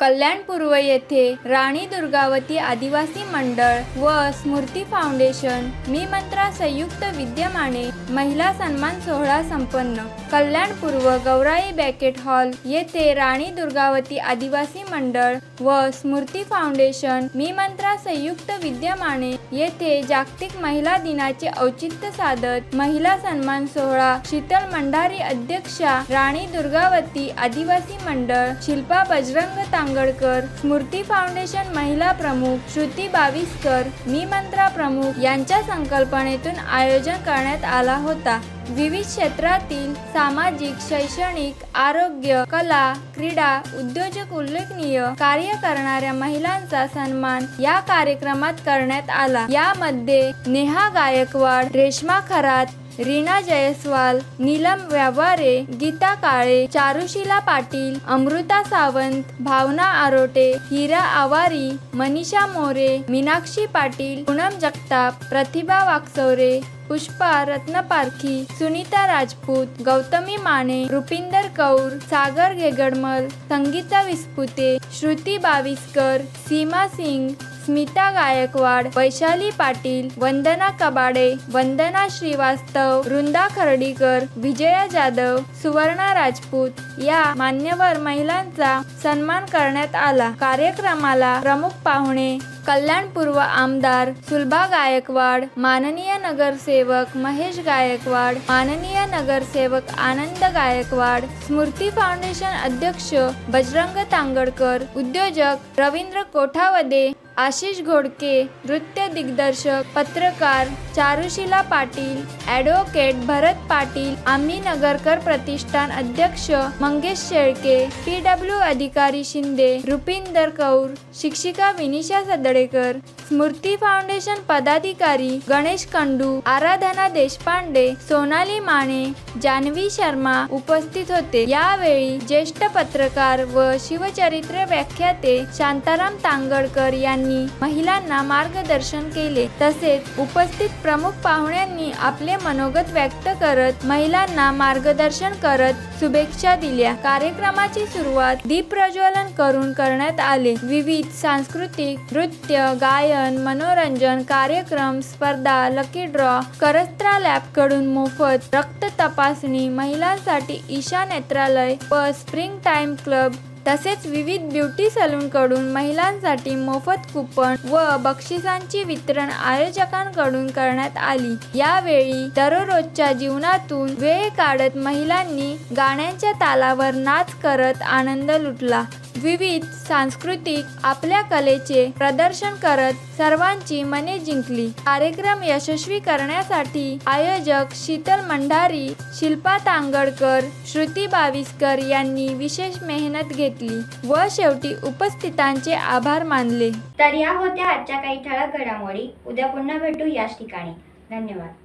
कल्याणपूर्व येथे राणी दुर्गावती आदिवासी मंडळ व स्मृती फाउंडेशन मी मंत्रा संयुक्त विद्यमाने महिला सन्मान सोहळा संपन्न. कल्याणपूर्व गौराई बॅकेट हॉल येथे राणी दुर्गावती आदिवासी मंडळ व स्मृती फाउंडेशन मी मंत्रा संयुक्त विद्यमाने येथे जागतिक महिला दिनाचे औचित्य साधत महिला सन्मान सोहळा शीतल मंडारी अध्यक्षा राणी दुर्गावती आदिवासी मंडळ शिल्पा बजरंग सांगडकर स्मृती फाउंडेशन महिला प्रमुख श्रुती बाविस्कर मी मंत्रा प्रमुख यांच्या संकल्पनेतून आयोजन करण्यात आला होता. विविध क्षेत्रातील सामाजिक शैक्षणिक आरोग्य कला क्रीडा उद्योजक उल्लेखनीय कार्य करणाऱ्या महिलांचा सन्मान या कार्यक्रमात करण्यात आला. यामध्ये नेहा गायकवाड रेश्मा खरात रीना जयस्वाल नीलम व्यवहारे गीता काळे चारुशिला पाटील अमृता सावंत भावना आरोटे हिरा आवारी मनीषा मोरे मीनाक्षी पाटील पूनम जगताप प्रतिभा वाकचौरे पुष्पा रत्नपारखी सुनीता राजपूत गौतमी माने रुपिंदर कौर सागर गेगडमल संगीता विस्पुते श्रुती बाविस्कर सीमा सिंग स्मिता गायकवाड वैशाली पाटील वंदना कबाडे वंदना श्रीवास्तव वृंदा खर्डीकर विजया जाधव सुवर्णा राजपूत या मान्यवर महिलांचा सन्मान करण्यात आला. कार्यक्रमाला प्रमुख पाहुणे कल्याणपूर्व आमदार सुलभा गायकवाड माननीय नगरसेवक महेश गायकवाड माननीय नगरसेवक आनंद गायकवाड स्मृती फाउंडेशन अध्यक्ष बजरंग तांगडकर उद्योजक रवींद्र कोठावदे आशिष घोडके नृत्य दिग्दर्शक पत्रकार चारुशिला पाटील ॲडव्होकेट भरत पाटील आम्ही नगरकर प्रतिष्ठान अध्यक्ष मंगेश शेळके पी डब्ल्यू अधिकारी शिंदे रुपिंदर कौर शिक्षिका विनिशा सदडेकर स्मृती फाउंडेशन पदाधिकारी गणेश कंडू आराधना देशपांडे सोनाली माने जानवी शर्मा उपस्थित होते. यावेळी ज्येष्ठ पत्रकार व शिवचरित्र व्याख्याते शांताराम तांगडकर यांनी महिलांना मार्गदर्शन केले. तसेच उपस्थित प्रमुख पाहुण्यांनी आपले मनोगत व्यक्त करत महिलांना मार्गदर्शन करत शुभेच्छा दिल्या. कार्यक्रमाची सुरुवात दीप प्रज्वलन करून करण्यात आले. विविध सांस्कृतिक नृत्य गायन मनोरंजन कार्यक्रम स्पर्धा लकी ड्रॉ करस्त्रा लॅबकडून मोफत रक्त तपासणी महिलांसाठी ईशा नेत्रालय व स्प्रिंग टाइम क्लब तसेच विविध ब्युटी सलूनकडून महिलांसाठी मोफत कुपन व बक्षिसांची वितरण आयोजकांकडून करण्यात आली. यावेळी दररोजच्या जीवनातून वेळ काढत महिलांनी गाण्यांच्या तालावर नाच करत आनंद लुटला. विविध सांस्कृतिक आपल्या कलेचे प्रदर्शन करत सर्वांची मने जिंकली. कार्यक्रम यशस्वी करण्यासाठी आयोजक शीतल मंडारी शिल्पा तांगडकर श्रुती बाविस्कर यांनी विशेष मेहनत घेतली व शेवटी उपस्थितांचे आभार मानले. तर या होत्या आजच्या काही ठळक घडामोडी. उद्या पुन्हा भेटू याच ठिकाणी. धन्यवाद.